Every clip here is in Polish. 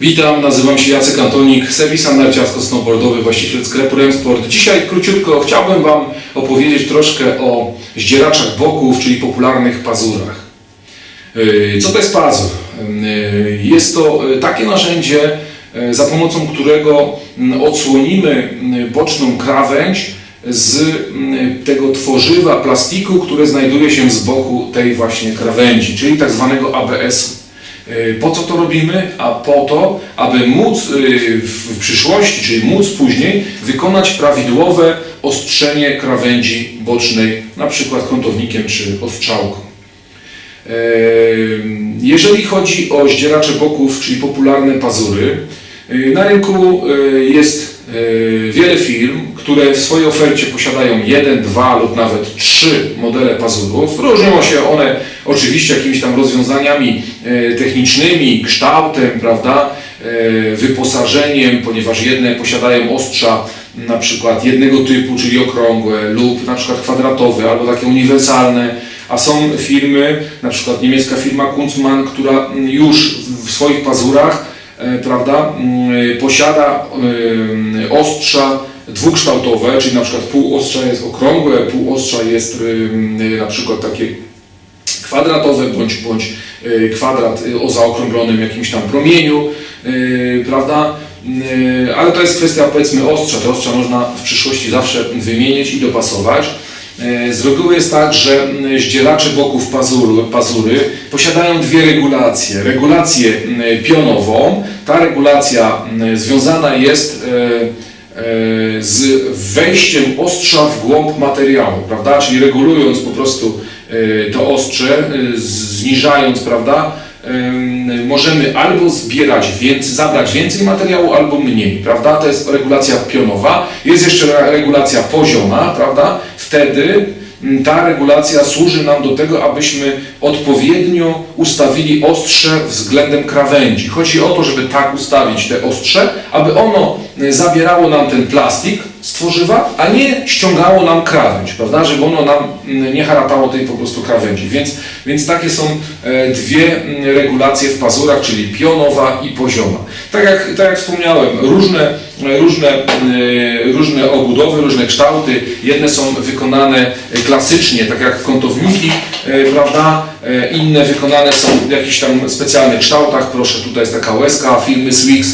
Witam, nazywam się Jacek Antonik, serwis narciarsko-snowboardowy, właściciel sklepu Remsport. Dzisiaj króciutko chciałbym Wam opowiedzieć troszkę o zdzieraczach boków, czyli popularnych pazurach. Yy, Co to jest pazur? Yy, Jest to yy, takie narzędzie, za pomocą którego mm, odsłonimy boczną krawędź z tego tworzywa plastiku, które znajduje się z boku tej właśnie krawędzi, czyli tak zwanego ABS-u. Y, Po co to robimy? A po to, aby móc y, w przyszłości, czyli móc później wykonać prawidłowe ostrzenie krawędzi bocznej, na przykład kątownikiem czy ostrzałką. E, Jeżeli chodzi o zdzieracze boków, czyli popularne pazury, y, na rynku y, jest y, wiele firm, które w swojej ofercie posiadają jeden, dwa lub nawet trzy modele pazurów. Różnią się one oczywiście jakimiś tam rozwiązaniami e, technicznymi, kształtem, prawda, e, wyposażeniem, ponieważ jedne posiadają ostrza na przykład jednego typu, czyli okrągłe lub na przykład kwadratowe albo takie uniwersalne, a są firmy, na przykład niemiecka firma Kunstmann, która już w swoich pazurach e, prawda, posiada ostrza dwukształtowe, czyli na przykład pół ostrza jest okrągłe, pół ostrza jest e, na przykład takie kwadratowe bądź, bądź e, kwadrat e, o zaokrąglonym jakimś tam promieniu, prawda? Ale to jest kwestia powiedzmy ostrza. Te ostrza można w przyszłości zawsze wymienić i dopasować. Z reguły jest tak, że m, zdzieracze boków pazury, pazury posiadają dwie regulacje. Regulację pionową. Ta regulacja związana jest z wejściem ostrza w głąb materiału, prawda? Czyli regulując po prostu e, to ostrze, e, zniżając, prawda? em, Możemy albo zbierać więcej, zabrać więcej materiału, albo mniej, prawda? To jest regulacja pionowa. Jest jeszcze re- regulacja pozioma, prawda? Wtedy ta regulacja służy nam do tego, abyśmy odpowiednio ustawili ostrze względem krawędzi. Chodzi o to, żeby tak ustawić te ostrze, aby ono zabierało nam ten plastik z tworzywa, a nie ściągało nam krawędź, prawda? Żeby ono nam mm, nie haratało tej po prostu krawędzi. Więc, więc takie są e, dwie mm, regulacje w pazurach, czyli pionowa i pozioma. Tak jak, tak jak wspomniałem, różne, e, różne, e, różne obudowy, różne kształty. Jedne są wykonane klasycznie, tak jak kątowniki, prawda? Inne wykonane są w jakichś tam specjalnych kształtach. Proszę, tutaj jest taka łezka firmy Swix.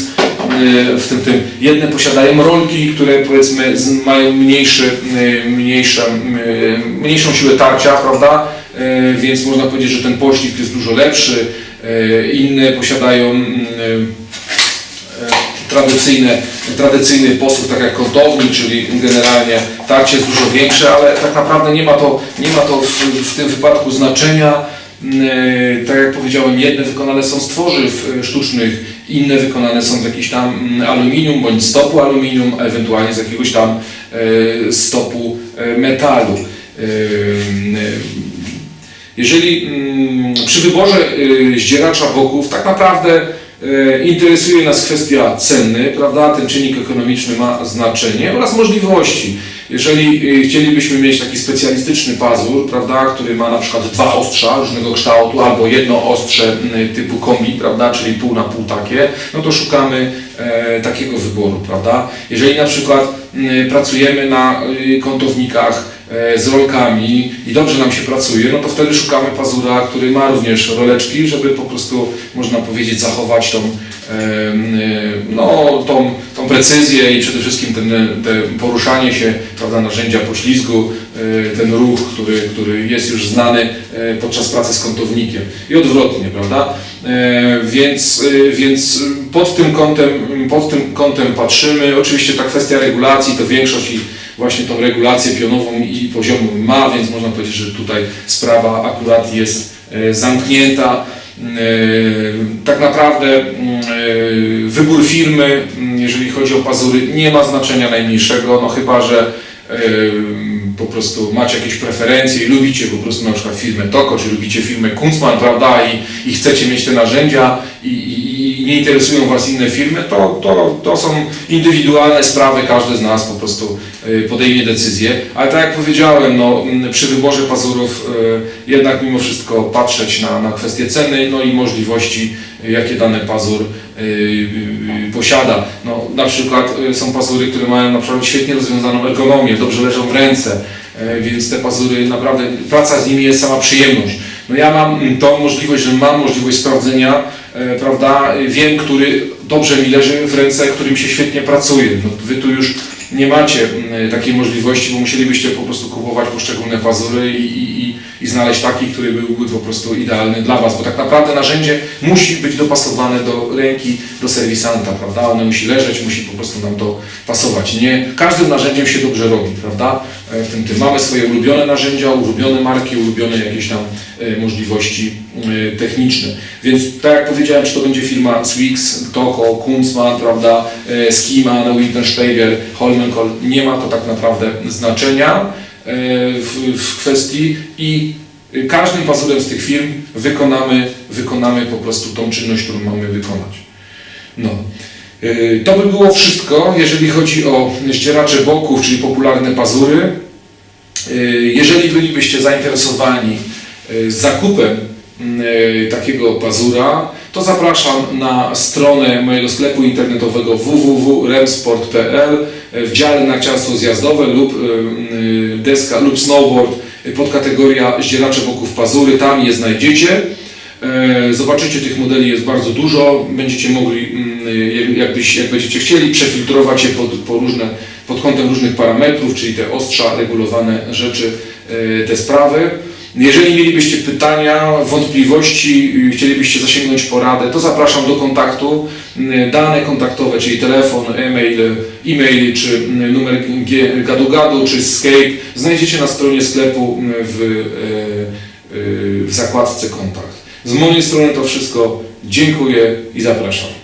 E, W tym, tym jedne posiadają rolki, które powiedzmy mają mniejszy, e, mniejsze, e, mniejszą siłę tarcia, prawda? Więc można powiedzieć, że ten poślizg jest dużo lepszy. Inne posiadają mm, tradycyjne, tradycyjny posług, tak jak kątownik, czyli generalnie tarcie jest dużo większe, ale tak naprawdę nie ma to, nie ma to w, w tym wypadku znaczenia. Tak jak powiedziałem, jedne wykonane są z tworzyw sztucznych, inne wykonane są z jakichś tam mm, aluminium bądź stopu aluminium, ewentualnie z jakiegoś tam e, stopu e, metalu. E, Jeżeli mm, przy wyborze zdzieracza boków tak naprawdę interesuje nas kwestia ceny, prawda? Ten czynnik ekonomiczny ma znaczenie oraz możliwości. Jeżeli y, chcielibyśmy mieć taki specjalistyczny pazur, prawda, który ma na przykład dwa ostrza różnego kształtu albo jedno ostrze typu kombi, prawda, czyli pół na pół takie, no to szukamy e, takiego wyboru, prawda? Jeżeli na przykład pracujemy na kątownikach e, z rolkami i dobrze nam się pracuje, no to wtedy szukamy pazura, który ma również roleczki, żeby po prostu, można powiedzieć, zachować tą, e, no, tą, tą precyzję i przede wszystkim ten, te poruszanie się, prawda, narzędzia poślizgu, e, ten ruch, który, który jest już znany e, podczas pracy z kątownikiem i odwrotnie, prawda? E, Więc, e, więc pod tym kątem, pod tym kątem patrzymy. Oczywiście ta kwestia regulacji to większość i właśnie tą regulację pionową i poziomą ma, więc można powiedzieć, że tutaj sprawa akurat jest e, zamknięta. E, Tak naprawdę e, wybór firmy, jeżeli chodzi o pazury, nie ma znaczenia najmniejszego, no chyba, że po prostu macie jakieś preferencje i lubicie po prostu na przykład firmę Toko, czy lubicie firmę Kunstmann, prawda, i, i chcecie mieć te narzędzia i, i, nie interesują Was inne firmy, to, to, to są indywidualne sprawy, każdy z nas po prostu y, podejmie decyzję. Ale tak jak powiedziałem, no, przy wyborze pazurów y, jednak mimo wszystko patrzeć na, na kwestie ceny no i możliwości, y, jakie dany pazur posiada. No, na przykład są pazury, które mają na przykład świetnie rozwiązaną ergonomię, dobrze leżą w ręce, więc te pazury naprawdę, praca z nimi jest sama przyjemność. No ja mam tą możliwość, że mam możliwość sprawdzenia, prawda, wiem, który dobrze mi leży w ręce, którym się świetnie pracuje. No, wy tu już nie macie mm, takiej możliwości, bo musielibyście po prostu kupować poszczególne pazury i, i, i, znaleźć taki, który byłby po prostu idealny dla Was, bo tak naprawdę narzędzie musi być dopasowane do ręki, do serwisanta, prawda? Ono musi leżeć, musi po prostu nam to pasować. Nie każdym narzędziem się dobrze robi, prawda? E, W tym, tym mamy swoje ulubione narzędzia, ulubione marki, ulubione jakieś tam e, możliwości e, techniczne. Więc tak jak powiedziałem, czy to będzie firma Swix, Toho, Kunzmann, prawda, Skima, Wintersteiger, Holmenkoll, nie ma to tak naprawdę znaczenia w, w kwestii i każdym pazurem z tych firm wykonamy, wykonamy po prostu tą czynność, którą mamy wykonać. No. Y, To by było wszystko, jeżeli chodzi o ścieracze boków, czyli popularne pazury. Y, Jeżeli bylibyście zainteresowani zakupem takiego pazura, to zapraszam na stronę mojego sklepu internetowego www.remsport.pl w dziale narciarstwo zjazdowe lub y, deska lub snowboard podkategoria zdzieracze boków pazury, tam je znajdziecie. E, Zobaczycie, tych modeli jest bardzo dużo. Będziecie mogli, mm, jak- jakbyś, jak będziecie chcieli, przefiltrować je pod, po różne, pod kątem różnych parametrów, czyli te ostrza, regulowane rzeczy, e, te sprawy. Jeżeli mielibyście pytania, wątpliwości, chcielibyście zasięgnąć poradę, to zapraszam do kontaktu. Dane kontaktowe, czyli telefon, e-mail, e-mail czy numer gadu-gadu czy Skype znajdziecie na stronie sklepu w, e, e, w zakładce kontakt. Z mojej strony to wszystko. Dziękuję i zapraszam.